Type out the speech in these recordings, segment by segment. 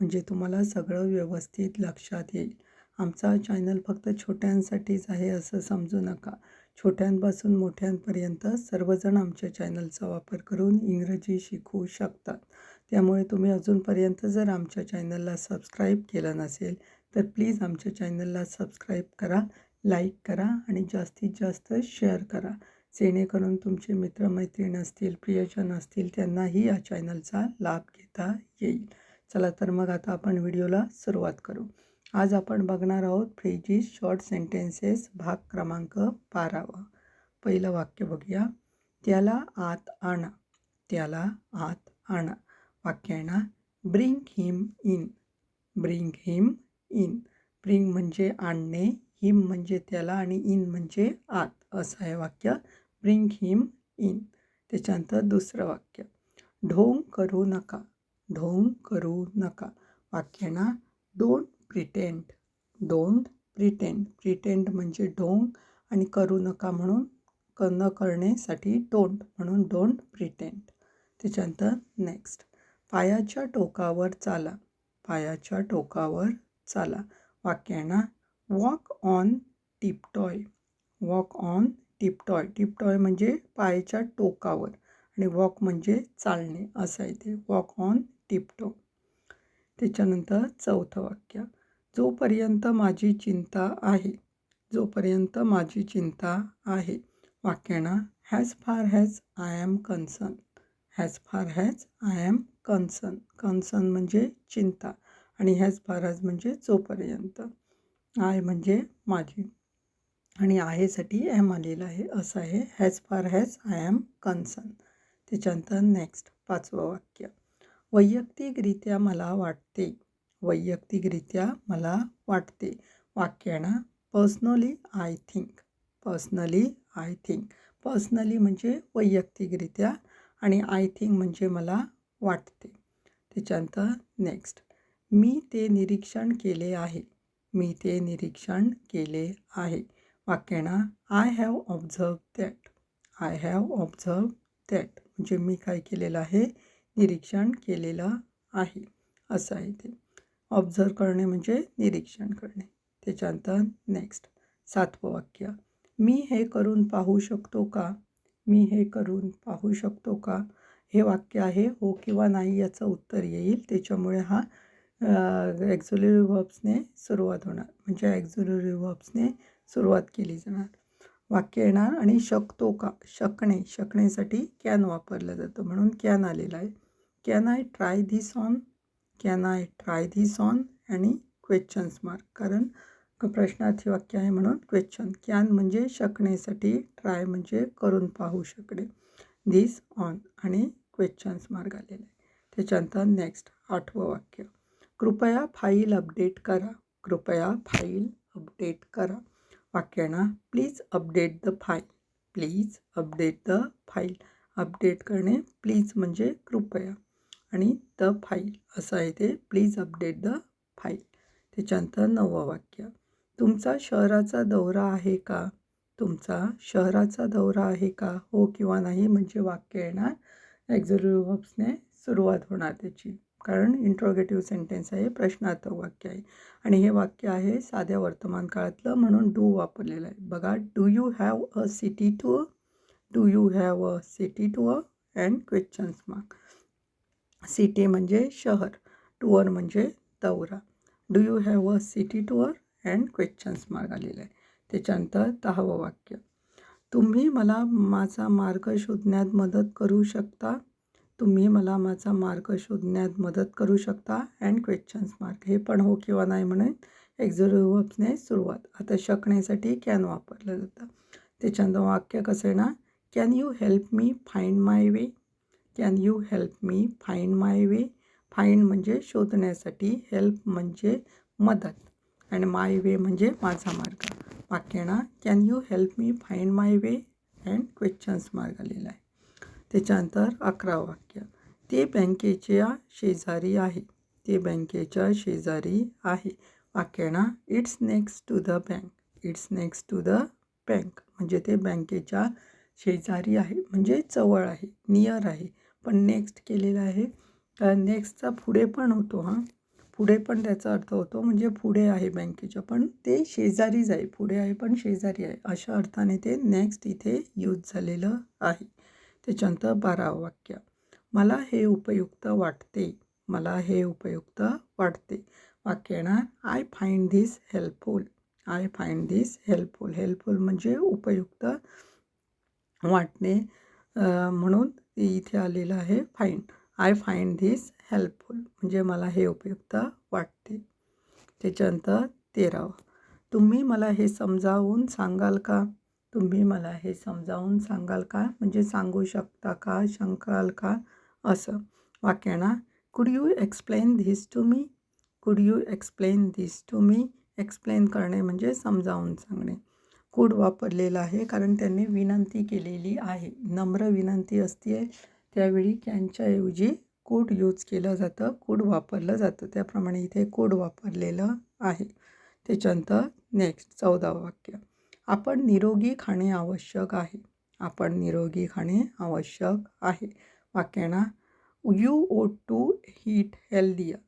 म्हणजे तुम्हाला सगळं व्यवस्थित लक्षात येईल. आमचा चॅनल फक्त छोट्यांसाठीच आहे असं समजू नका. छोट्यांपासून मोठ्यांपर्यंत सर्वजण आमच्या चॅनलचा वापर करून इंग्रजी शिकू शकतात. त्यामुळे तुम्ही अजूनपर्यंत जर आमच्या चॅनलला सबस्क्राईब केलं नसेल तर प्लीज आमच्या चॅनलला सबस्क्राईब करा लाईक करा आणि जास्तीत जास्त शेअर करा. जेणेकरून तुमचे मित्रमैत्रीण असतील प्रियजन असतील त्यांनाही या चॅनलचा लाभ घेता येईल. चला तर मग आता आपण व्हिडिओला सुरुवात करू. आज आपण बघणार आहोत फ्रेजीस शॉर्ट सेंटेन्सेस भाग क्रमांक बारावा. पहिलं वाक्य बघूया. त्याला आत आणा. त्याला आत आणा. वाक्य आहे ना? Bring him in bring him in bring म्हणजे आणणे हिम म्हणजे त्याला आणि इन म्हणजे आत. असं आहे वाक्य. ब्रिंग हिम इन त्याच्यानंतर दुसरं वाक्य. ढोंग करू नका. ढोंग करू नका. वाक्य ना don't pretend don't pretend pretend म्हणजे ढोंग आणि करू नका म्हणून क न करण्यासाठी डोंट म्हणून डोंट प्रिटेंड त्याच्यानंतर नेक्स्ट पायाच्या टोकावर चाला. पायाच्या टोकावर चाला. वाक्यांना walk on tiptoe walk on tiptoe tiptoe म्हणजे पायाच्या टोकावर आणि वॉक म्हणजे चालणे. असं आहे ते वॉक ऑन टिपटो. त्याच्यानंतर चौथं वाक्य. जोपर्यंत माझी चिंता आहे जोपर्यंत माझी चिंता आहे वाक्यांना as far as I am concern as far as I am concern concern म्हणजे चिंता आणि हॅज फार हॅज म्हणजे जोपर्यंत. आय म्हणजे माझी. आणि आहेसाठी एम आलेलं आहे. असं आहे. As far as I am concern त्याच्यानंतर नेक्स्ट पाचवं वाक्य. वैयक्तिकरित्या मला वाटते. वैयक्तिकरित्या मला वाटते. वाक्य ना personally I think personally I think personally म्हणजे वैयक्तिकरित्या आणि आय थिंक म्हणजे मला वाटते. त्याच्यानंतर नेक्स्ट मी ते निरीक्षण केले आहे. मी ते निरीक्षण केले आहे. वाक्यानं I have observe that I have observe that म्हणजे मी काय केलेलं आहे? निरीक्षण केलेलं आहे असं आहे ते. ऑब्झर्व करणे म्हणजे निरीक्षण करणे. त्याच्यानंतर नेक्स्ट सातवं वाक्य. मी हे करून पाहू शकतो का? मी हे करून पाहू शकतो का? हे वाक्य आहे हो किंवा नाही याचं उत्तर येईल. त्याच्यामुळे हा ॲक्झुलरी वर्ब्सने सुरुवात होणार. म्हणजे ॲक्झुलरी वर्ब्सने सुरुवात केली जाणार. वाक्य येणार आणि शकतो का? शकणे. शकण्यासाठी कॅन वापरलं जातं म्हणून कॅन आलेलं आहे. Can I try this on can I try this on आणि क्वेश्चन्स मार्क कारण प्रश्नार्थी वाक्य आहे म्हणून क्वेश्चन कॅन म्हणजे शकण्यासाठी ट्राय म्हणजे करून पाहू शकणे. धिस ऑन आणि क्वेश्चन्स मार्क आलेले आहे त्याच्यानंतर नेक्स्ट आठवं वाक्य. कृपया फाईल अपडेट करा. कृपया फाईल अपडेट करा. वाक्यांना please update the file please update the file update करणे प्लीज म्हणजे कृपया. आणि द फाईल असं आहे ते. प्लीज अपडेट द फाईल त्याच्यानंतर नववं वाक्य. तुमचा शहराचा दौरा आहे का? तुमचा शहराचा दौरा आहे का? हो किंवा नाही म्हणजे वाक्य येणार. ॲक्झिलरी वर्ब्सने सुरुवात होणार त्याची. कारण इंट्रोगेटिव्ह सेंटेन्स आहे प्रश्नार्थक वाक्य आहे. आणि हे वाक्य आहे साध्या वर्तमान काळातलं म्हणून डू वापरलेलं आहे. बघा do you have a city to a do you have a city to a and questions mark city म्हणजे शहर टूअर म्हणजे दौरा. Do you have a city tour and questions mark आलेला आहे त्याच्यानंतर दहावं वाक्य. तुम्ही मला माझा मार्ग शोधण्यात मदत करू शकता? तुम्ही मला माझा मार्ग शोधण्यात मदत करू शकता? अँड क्वेश्चन्स मार्क हे पण हो किंवा नाही म्हणून एक्झोरिव्हने सुरुवात. आता शकण्यासाठी कॅन वापरलं जातं. त्याच्यानंतर वाक्य कसं आहे ना can you help me find my way can you help me find my way find म्हणजे शोधण्यासाठी हेल्प म्हणजे मदत. अँड माय वे म्हणजे माझा मार्ग. वाक्याना can you help me find my way and questions मार्ग आलेला आहे. त्याच्यानंतर अकरा वाक्य. ते बँकेच्या शेजारी आहे. ते बँकेच्या शेजारी आहे. वाक्याना it's next to the bank it's next to the bank म्हणजे ते बँकेच्या शेजारी आहे म्हणजे जवळ आहे नियर आहे. पण नेक्स्ट केलेलं आहे. नेक्स्टचा पुढे पण होतो हां. पुढे पण त्याचा अर्थ होतो म्हणजे पुढे आहे बँकेच्या पण ते शेजारीच आहे. पुढे आहे पण शेजारी आहे. अशा अर्थाने ते नेक्स्ट इथे यूज झालेलं आहे. त्याच्यानंतर बारावं वाक्य. मला हे उपयुक्त वाटते. मला हे उपयुक्त वाटते. वाक्य येणार I find this helpful I find this helpful helpful म्हणजे उपयुक्त वाटणे म्हणून इथे आलेलं आहे find I find this helpful म्हणजे मला हे उपयुक्त वाटते. त्याच्यानंतर तेरावं. तुम्ही मला हे समजावून सांगाल का? तुम्ही मला हे समजावून सांगाल का? म्हणजे सांगू शकता का? शंकाल का? असं. वाक्याना could you explain this to me could you explain this to me explain करणे म्हणजे समजावून सांगणे. कूड वापरलेला आहे कारण त्यांनी विनंती केलेली आहे. नम्र विनंती असते. त्यावेळी कॅनच्याऐवजी कोड यूज केलं जातं. कोड वापरलं जातं. त्याप्रमाणे इथे कोड वापरलेलं आहे. त्याच्यानंतर नेक्स्ट चौदावं वाक्य. आपण निरोगी खाणे आवश्यक आहे. आपण निरोगी खाणे आवश्यक आहे. वाक्यांना you ought to eat healthier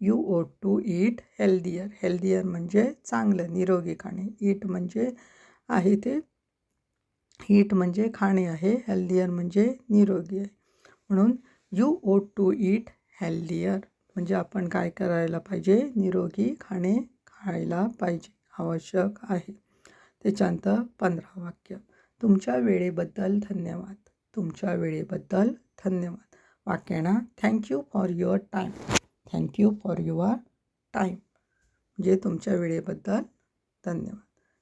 you ought to eat healthier healthier म्हणजे चांगलं. निरोगी खाणे. ईट म्हणजे आहे ते. हीट म्हणजे खाणे आहे हेल्दियर म्हणजे निरोगी आहे. म्हणून you ought to eat healthier म्हणजे आपण काय करायला पाहिजे? निरोगी खाणे खायला पाहिजे. आवश्यक आहे. त्याच्यानंतर पंधरा वाक्य. तुमच्या वेळेबद्दल धन्यवाद. तुमच्या वेळेबद्दल धन्यवाद. वाक्यांना thank you for your time thank you for your time म्हणजे तुमच्या वेळेबद्दल धन्यवाद.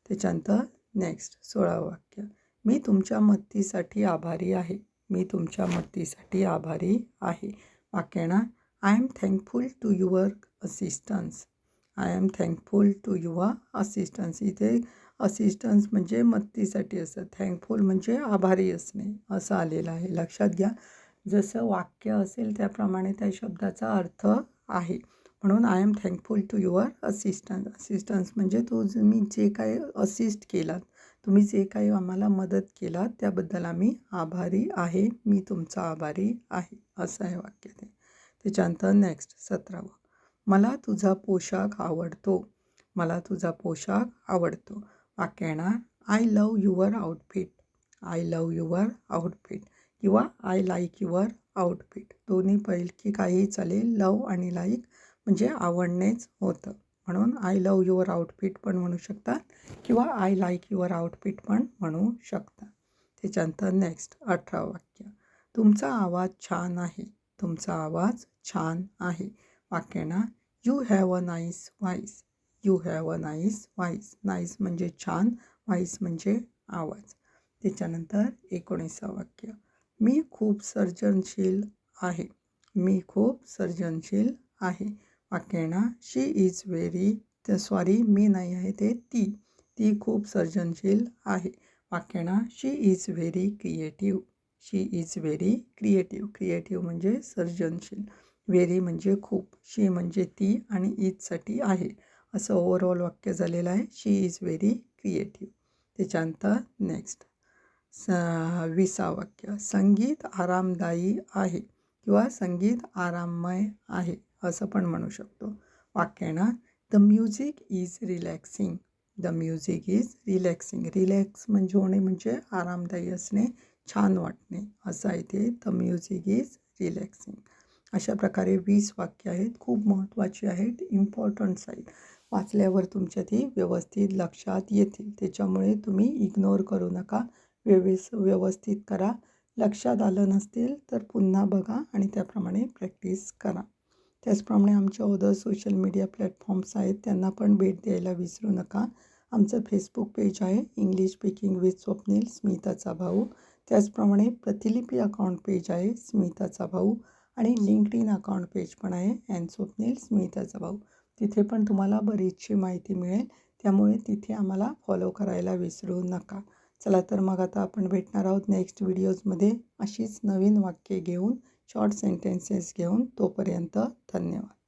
त्याच्यानंतर नेक्स्ट सोळावं वाक्य. मी तुमच्या मदतीसाठी आभारी आहे. मी तुमच्या मदतीसाठी आभारी आहे. वाक्यणा I am thankful to your assistance I am thankful to your assistance इथे असिस्टन्स म्हणजे मदतीसाठी असं. थँकफुल म्हणजे आभारी असणे. असं आलेलं आहे. लक्षात घ्या. जसं वाक्य असेल त्याप्रमाणे त्या शब्दाचा अर्थ आहे. म्हणून I am thankful to your assistance assistance म्हणजे तू मी जे काही असिस्ट केलात तुम्ही जे काही आम्हाला मदत केलात त्याबद्दल आम्ही आभारी आहे. मी तुमचा आभारी आहे. असं आहे वाक्य ते. त्याच्यानंतर नेक्स्ट सतरावं. मला तुझा पोशाख आवडतो. मला तुझा पोशाख आवडतो. वाक्य येणार I love your outfit I love your outfit किंवा आय लाईक युअर आउटफिट दोन्ही पैलकी काही चालेल लव आणि लाईक म्हणजे आवडणेच होतं. म्हणून आय लव युअर आउटफिट पण म्हणू शकतात किंवा आय लाईक युअर आउटफिट पण म्हणू शकता त्याच्यानंतर नेक्स्ट अठरा वाक्य. तुमचा आवाज छान आहे. तुमचा आवाज छान आहे. वाक्याना you have a nice voice you have a nice voice nice म्हणजे छान व्हाईस म्हणजे आवाज. त्याच्यानंतर एकोणीसा वाक्य. मी खूप सर्जनशील आहे. मी खूप सर्जनशील आहे. वाक्याना शी इज व्हेरी तर सॉरी मी नाही आहे ते ती ती खूप सर्जनशील आहे. वाक्याना she is very creative she is very creative creative म्हणजे सर्जनशील व्हेरी म्हणजे खूप शी म्हणजे ती आणि इजसाठी आहे. असं ओव्हरऑल वाक्य झालेलं आहे शी इज व्हेरी क्रिएटिव्ह. त्याच्यानंतर नेक्स्ट स विसा वाक्य संगीत आरामदायी आहे किंवा संगीत आराममय आहे. असं पण म्हणू शकतो. वाक्याना the music is relaxing the music is relaxing relax म्हणजे होणे म्हणजे आरामदायी असणे छान वाटणे. असं आहे ते. द म्युझिक इज रिलॅक्सिंग अशा प्रकारे वीस वाक्य आहेत. खूप महत्त्वाची आहेत. इम्पॉर्टंट्स आहेत. वाचल्यावर तुमच्या ती व्यवस्थित लक्षात येतील. त्याच्यामुळे तुम्ही इग्नोर करू नका. व्यवस व्यवस्थित करा. लक्षात आलं नसतील तर पुन्हा बघा आणि त्याप्रमाणे प्रॅक्टिस करा. त्याचप्रमाणे आमच्या अदर सोशल मीडिया प्लॅटफॉर्म्स आहेत त्यांना पण भेट द्यायला विसरू नका. आमचं फेसबुक पेज आहे इंग्लिश स्पीकिंग विथ स्वप्नील स्मिताचा भाऊ त्याचप्रमाणे प्रतिलिपी अकाउंट पेज आहे स्मिताचा भाऊ आणि लिंक्ड इन अकाउंट पेज पण आहे अँड स्वप्नील स्मिताचा भाऊ तिथे पण तुम्हाला बरीचशी माहिती मिळेल त्यामुळे तिथे आम्हाला फॉलो करायला विसरू नका. चला तर मग आता आपण भेटणार आहोत नेक्स्ट व्हिडिओजमध्ये अशीच नवीन वाक्ये घेऊन. शॉर्ट सेंटेन्सेस घेऊन तोपर्यंत धन्यवाद.